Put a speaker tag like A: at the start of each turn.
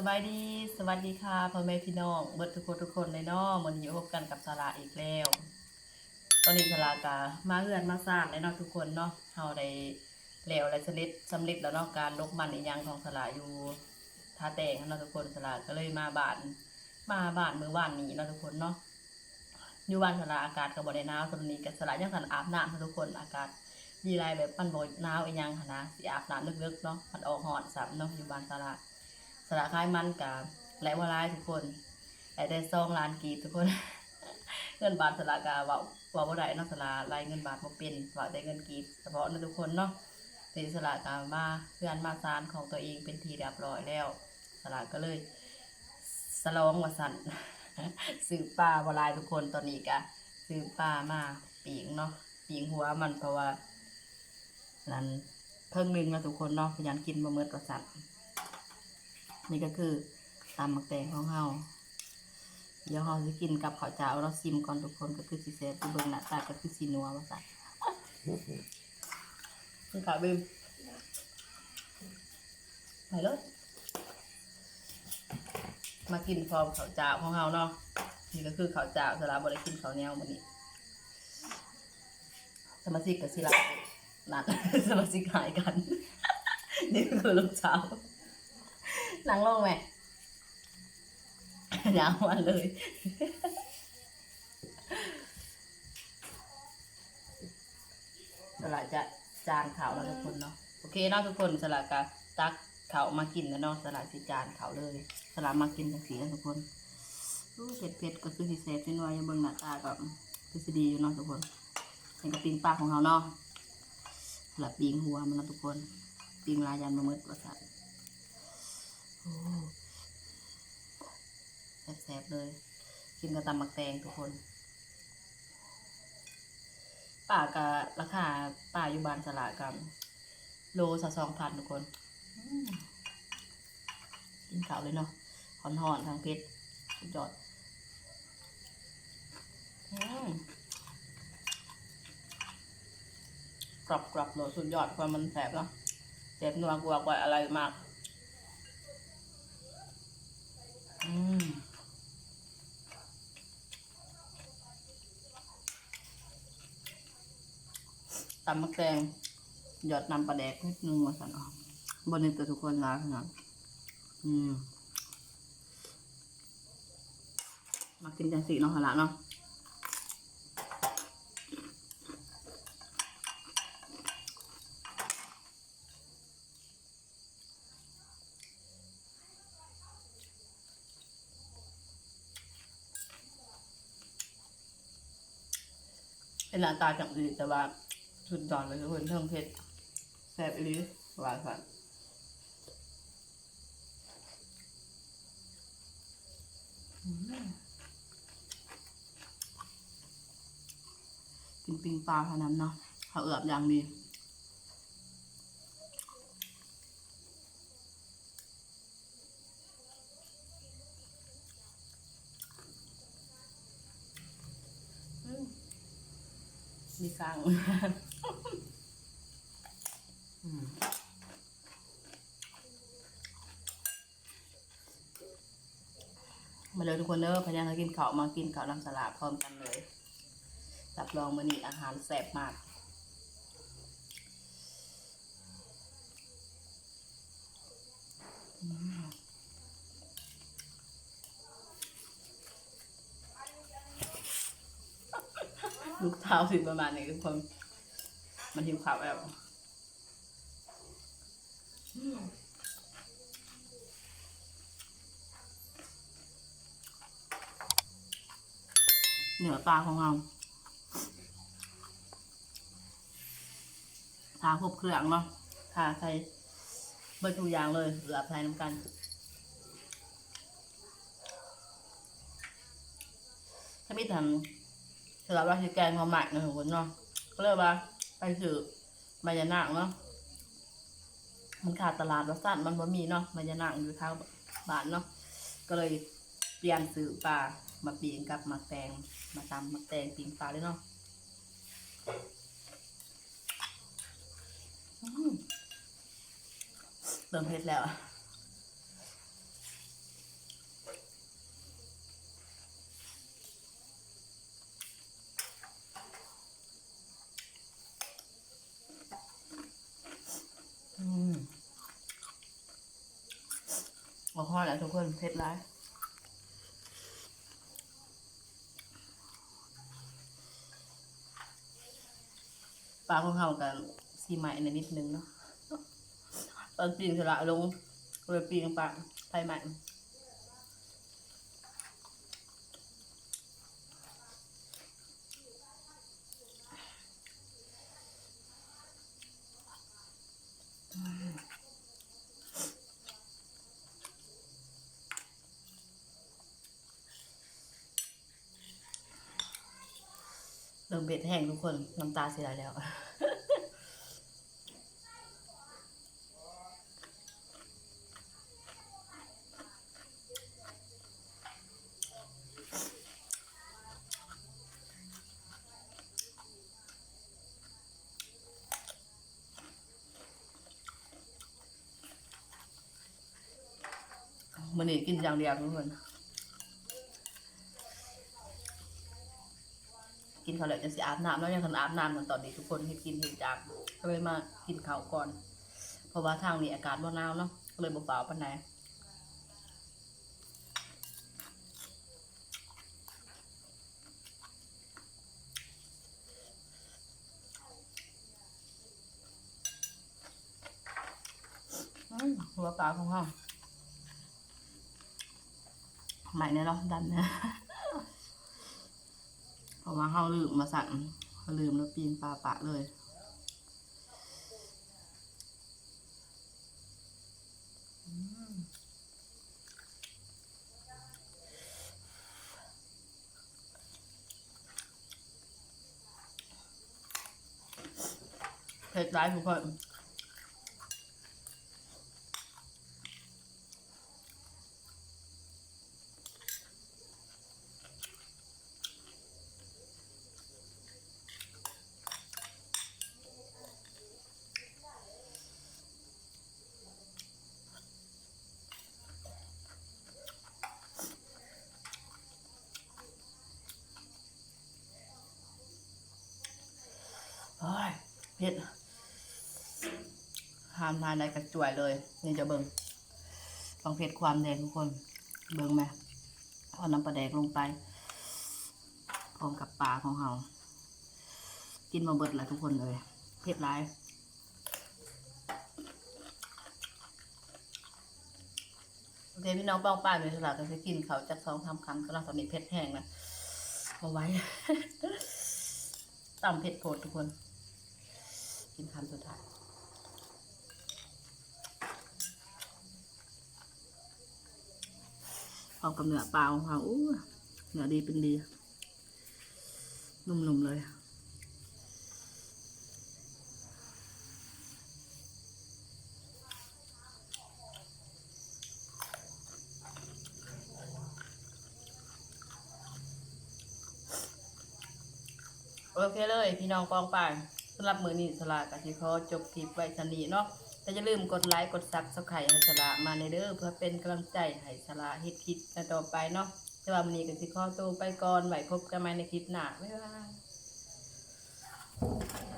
A: สบายดีสวัสดีค่ะพ่อแม่พี่น้องเบิดทุกคนทุกคนเลยเนาะมันอยู่พบกันกับสาระอีกแล้ว ตอนนี้สาระกามาเฮือนมาสร้างเลยเนาะทุกคนเนาะเฮาได้แล้วและสำเร็จสำเร็จแล้วเนาะการลกมันอีหยังของสาระอยู่ท่าแต่งเนาะทุกคนสาระก็เลยมาบ้าน มาบ้านมือวานนี้เนาะทุกคนเนาะอยู่บ้านสาระอากาศก็บ่ได้หนาวตอนนี้ก็สาระยังทันอาบน้ำเนาะทุกคนอากาศดีไรแบบมันบ่หนาวอีหยังหันนะสิอาบน้ำลึกๆเนาะมันออกหอนซ้ํเนาะอยู่บ้านสาระ สระคายมันกับและวาลายทุกคนแต่ได้ซองล้านกีบทุกคน เงินบาทสระกาว่าว่าบ่ได้นาะสระรายเงินบาทบ่เป็นว่าได้เงินกีบเฉพาะนะทุกคนเนาะตีสระกามาเพื่อนมาซานของตัวเองเป็นทีเรียบร้อยแล้วสระก็เลยสลองว่าสั่นซื้อปลาวาลายทุกคนตอนนี้กะซื้อปลามาปีงเนาะปีงหัวมันเพราะว่านั้นเพิ่งหนึงนะทุกคนเนาะพยายามกินบะเมิดว่าสั่น นี่ก็คือตำหมักแตงของเฮาเดี๋ยวเฮาจะกินกับข้าวเจ้าเราซิมก่อนทุกคนก็คือสีแซ่บที่เบิ่งหน้าตาก็คือสีนัวว่าซั่นนี่ค่ะบิมไปเลยมากินพร้อมข้าวเจ้าของเฮาเนาะนี่ก็คือข้าวเจ้าสลาบ่ได้กินข้าวเหนียวมื้อนี้สมาชิกกับศิลานัดสมาชิกหายกัน นี่คือลูกสาว นั่งลงแม่ยาววันเลย สลัดจะจานเขาแล้วทุกคนเนาะ โอเคเนาะทุกคนสลัดกะตักเขามากินแล้วเนาะสลัดสิจานเขาเลย สลัดมากินจังสีนะทุกคนรู้เผ็ดเผ็ดๆก็คือสิเซฟนิดหน่อยอย่าเบิ่งหน้าตาก็คือสิดีอยู่เนาะทุกคนเห็นกับปิงปลาของเราเนาะสลัดปิงหัวมันเนาะทุกคนปิงลายยันมาเมืดว่าสัตว์ แซ่บๆเลย กินกับตำมักแตงทุกคนป่ากับราคาป่าอยู่บานสละกับโลสะสองพันทุกคนกินข้าวเลยเนาะหอนๆทางเพชรสุดยอดกรอบกรอบๆเลยสุดยอดความมันแสบเนาะแสบนัวกว่ากว่าอะไรมาก ตำมะแกงหยอดน้ำปลาแดกนิดนึงมาสั่นออกบนนี้ตัวทุกคนรักนะอืมมากินจังสีเนาะหละเนาะเป็นหน้าตาจังสีแต่ว่า สุดยอดเลยทุกคนเพิ่มเผ็ดแซ่บอีหลีหวานสันกินปิงปลาเท่านั้นเนาะเขาเอือบอย่างดีมมีกลาง มาเลยทุกคนเด้อพยายากินข้าวมากินข้าวน้ำสลัดพร้อมกันเลยรับรองมื้อนี้อาหารแซ่บมากลูกเท้าสิประมาณนี้ทุกคน มันหิวข้าวแล้ว เหนือปลาของเราทาครบเครื่องเนาะทาใส่เบอร์ทุกอย่างเลยเหลือใส่น้ำกันถ้าไม่ทำสำหรับว่าคือแกงความหมักนะทุกคนเนาะก็เลยว่าไปสืบมายานาคเนาะมันขาดตลาดวัดสั้นมันบ่มีเนาะมายานาคอยู่ทางบ้านเนาะก็เลย เปลี่ยนซื้อปลามาเปียงกับมาแตงมาตำมาแตงปีงปลาเลยเนาะเติมเผ็ดแล้วอืมอแล้วทุกคนเผ็ดร้า ปลาของเขากันซีใหม่ในนิดนึงเนาะตอนปีนสละลงเลยปีนปลาไฟใหม่ เบ็ดแห้งทุกคน น้ำตาเสียแล้วมันนี่กินอย่างเดียวทุกคน กินข้าวแล้วจะสิอาบน้ำแล้วยังทันอาบน้ำเหมือนตอนนี้ทุกคนให้กินเห็นจางก็เลยมากินข้าวก่อน เพราะว่าทางนี้อากาศบ่หนาวเนาะก็เลยบ่เปล่าปานใดอืมหัวปลาของเขาใหม่เนี่ยเนาะดันนะ ราะว่าเขาลืมมาสั่งเขาลืมแล้วปีนปลาปะเลยเผ็ดร้ายทุกคนโอ้ย เผ็ดหามทานในกระจ่วยเลย นี่จะเบิ่งฟังเผ็ดความแดงทุกคน เบิ่งไหมเอาน้ำปลาแดกลงไปพร้อมกับปลาของเรากินมาเบิดแล้วทุกคนเลยเผ็ดร้ายโอเคพี่น้องป้องป้ายไปสลัดก็จะกินเขาจากสองทำคำก็น่าตอนนี้เผ็ดแห้งนะเอาไว้ต่ำเผ็ดโผดทุกคน กินคำสุดท้ายพร้อมกับเนื้อปลาของเราอู้เนื้อดีเป็นดี นุ่มๆเลยโอเคเลย พี่น้องกองป่าย สำหรับมือนี้สลากกสิขอจบคลิปไว้ชนีเนาะแต่อย่าลืมกดไลค์กดซับสไครต์ให้สลามาในเด้อเพื่อเป็นกำลังใจให้สลาเฮ็ดคลิปต่อไปเนาะสำหรับมือนี้กสิขอตัวไปก่อนไว้พบกันใหม่ในคลิปหน้าบ๊ายบาย